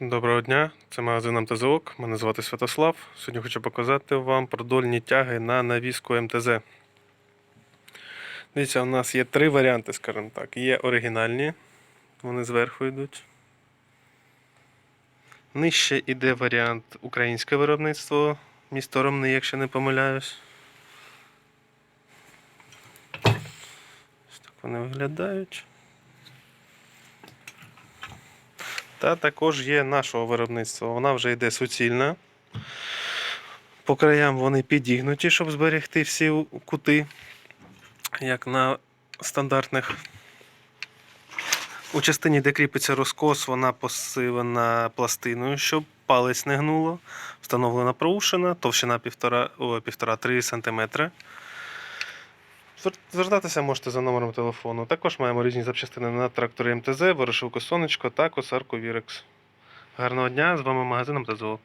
Доброго дня, це магазин МТЗОК. Мене звати Святослав. Сьогодні хочу показати вам продольні тяги на навіску МТЗ. Дивіться, у нас є три варіанти, скажімо так. Є оригінальні, вони зверху йдуть. Нижче йде варіант українське виробництво, місто Ромни, якщо не помиляюсь. Ось так вони виглядають. Та також є нашого виробництва. Вона вже йде суцільна. По краям вони підігнуті, щоб зберегти всі кути, як на стандартних. У частині, де кріпиться розкос, вона посилена пластиною, щоб палець не гнуло. Встановлена проушина, товщина 1,5-3 см. Звертатися можете за номером телефону. Також маємо різні запчастини на тракторі МТЗ, ворошилку сонечко та косарку Вірекс. Гарного дня! З вами магазин МТЗОК.